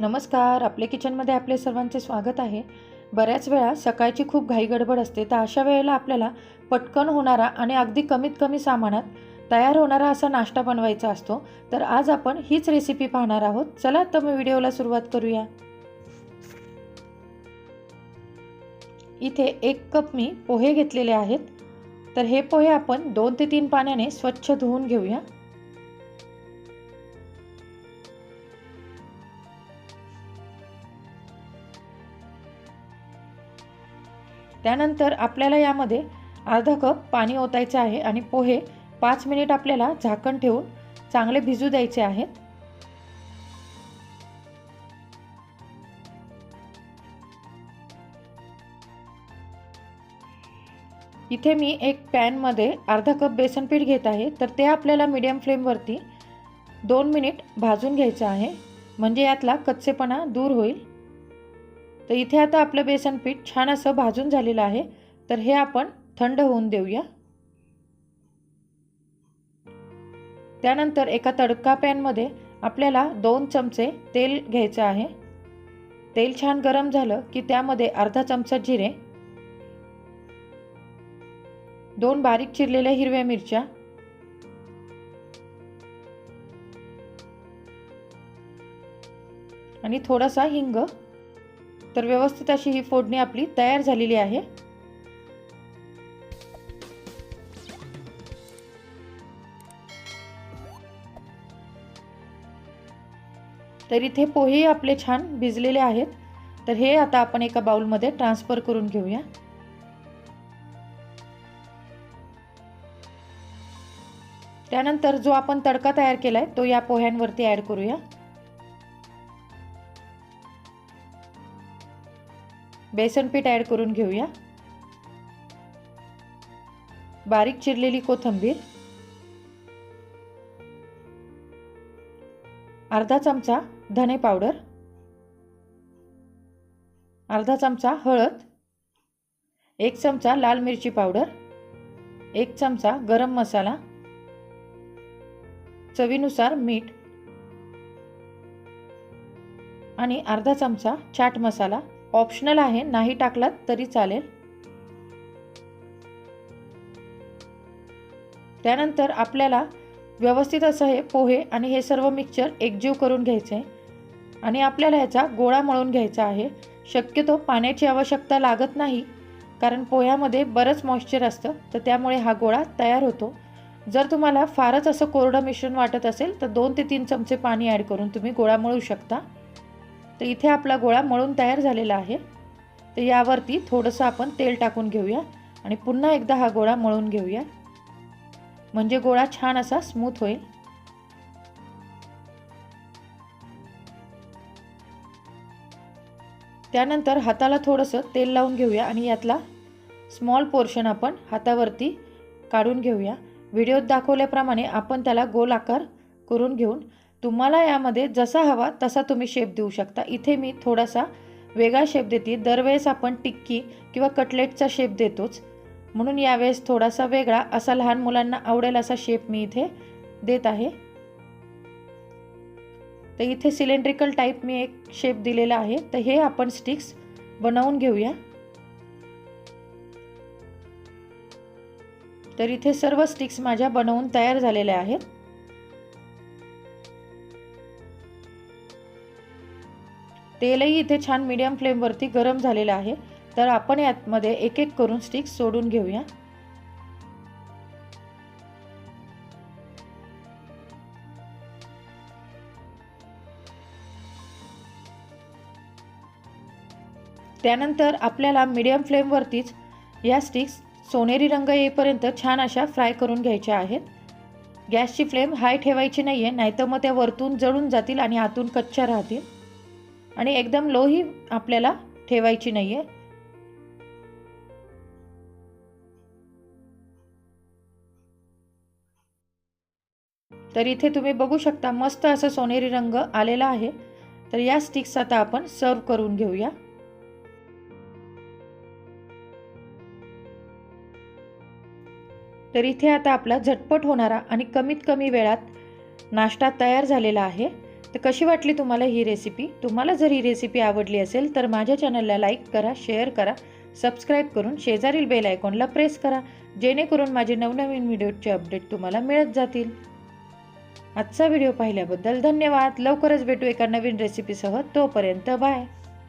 नमस्कार आपले किचनमध्ये आपले सर्वांचे स्वागत आहे. बऱ्याच वेळा सकाळची खूप घाई गडबड असते तर अशा वेळेला आपल्याला पटकन होणारा आणि अगदी कमीत कमी सामानात तयार होणारा असा नाश्ता बनवायचा असतो. तर आज आपण हीच रेसिपी पाहणार आहोत. चला तर मी व्हिडिओला सुरुवात करूया. इथे एक कप मी पोहे घेतलेले आहेत. तर हे पोहे आपण दोन ते तीन पाण्याने स्वच्छ धुवून घेऊया. त्यानंतर आपल्याला यामध्ये अर्धा कप पाणी ओतायचं आहे आणि पोहे पाच मिनिट आपल्याला झाकण ठेवून चांगले भिजू द्यायचे आहेत. इथे मी एक पॅनमध्ये अर्धा कप बेसन पीठ घेत आहे. तर ते आपल्याला मीडियम फ्लेमवरती दोन मिनिट भाजून घ्यायचं आहे. म्हणजे यातला कच्चेपणा दूर होईल. तर इथे आता आपलं बेसन पीठ छान असं भाजून झालेलं आहे. तर हे आपण थंड होऊन देऊया. त्यानंतर एका तडका पॅनमध्ये आपल्याला दोन चमचे तेल घ्यायचं आहे. तेल छान गरम झालं की त्यामध्ये अर्धा चमचा जिरे दोन बारीक चिरलेल्या हिरव्या मिरच्या आणि थोडासा हिंग तर व्यवस्थित अशी ही फोडणी आपली तयार झालेली आहे. तर इथे पोहे आपले छान भिजलेले आहेत. तर हे आता आपण एका बाउलमध्ये ट्रान्सफर करून घेऊया. त्यानंतर जो आपण तडका तयार केलाय तो या पोह्यांवरती ॲड करूया. बेसन पीठ ॲड करून घेऊया. बारीक चिरलेली कोथिंबीर. अर्धा चमचा धने पावडर. अर्धा चमचा हळद. एक चमचा लाल मिरची पावडर. एक चमचा गरम मसाला. चवीनुसार मीठ. आणि अर्धा चमचा चाट मसाला. ऑप्शनल आहे नाही टाकलात तरी चालेल. त्यानंतर आपल्याला व्यवस्थित असं हे पोहे आणि हे सर्व मिक्सचर एकजीव करून घ्यायचे आणि आपल्याला ह्याचा गोळा मळून घ्यायचा आहे. शक्यतो पाण्याची आवश्यकता लागत नाही कारण पोह्यामध्ये बरंच मॉइश्चर असतं तर त्यामुळे हा गोळा तयार होतो. जर तुम्हाला फारच असं कोरडं मिश्रण वाटत असेल तर दोन ते तीन चमचे पाणी ॲड करून तुम्ही गोळा मळू शकता. तर इथे आपला गोळा मळून तयार झालेला आहे. तर यावरती थोडंसं आपण तेल टाकून घेऊया आणि पुन्हा एकदा हा गोळा मळून घेऊया. म्हणजे गोळा छान असा स्मूथ होईल. त्यानंतर हाताला थोडंसं तेल लावून घेऊया आणि यातला स्मॉल पोर्शन आपण हातावरती काढून घेऊया. व्हिडिओत दाखवल्याप्रमाणे आपण त्याला गोल आकार करून घेऊन तुम्हाला यामध्ये जसा हवा तसा तुम्ही शेप देऊ शकता. इथे मी थोडासा वेगळा शेप देते दरवेळेस आपण टिक्की किंवा कटलेटचा शेप देतोच. म्हणून यावेळेस थोडासा वेगळा असा लहान मुलांना आवडेल असा शेप मी इथे देत आहे. तर इथे सिलेंड्रिकल टाईप मी एक शेप दिलेला आहे. तर हे आपण स्टिक्स बनवून घेऊया. तर इथे सर्व स्टिक्स माझ्या बनवून तयार झालेल्या आहेत. तेलही इथे छान मीडियम फ्लेमवरती गरम झालेलं आहे. तर आपण यातमध्ये एक एक करून स्टिक्स सोडून घेऊया. त्यानंतर आपल्याला मीडियम फ्लेमवरतीच या स्टिक्स सोनेरी रंग येईपर्यंत छान अशा फ्राय करून घ्यायच्या आहेत. गॅसची फ्लेम हाय ठेवायची नाही आहे नाहीतर मग त्या वरतून जळून जातील आणि आतून कच्च्या राहतील. आणि एकदम लोही आपल्याला ठेवायची नाही आहे तर इथे तुम्ही बघू शकता मस्त असं सोनेरी रंग आलेला आहे. तर या स्टिक्स आता आपण सर्व करून घेऊया. तर इथे आता आपला झटपट होणारा आणि कमीत कमी वेळात नाश्ता तयार झालेला आहे. तर कशी वाटली तुम्हाला ही रेसिपी तुम्हाला जर ही रेसिपी आवडली असेल तर माझ्या चॅनलला लाईक करा शेअर करा सबस्क्राईब करून शेजारील बेल आयकॉनला प्रेस करा जेणेकरून माझे नवनवीन व्हिडिओचे अपडेट तुम्हाला मिळत जातील. आजचा व्हिडिओ पाहिल्याबद्दल धन्यवाद. लवकरच भेटू एका नवीन रेसिपीसह तोपर्यंत बाय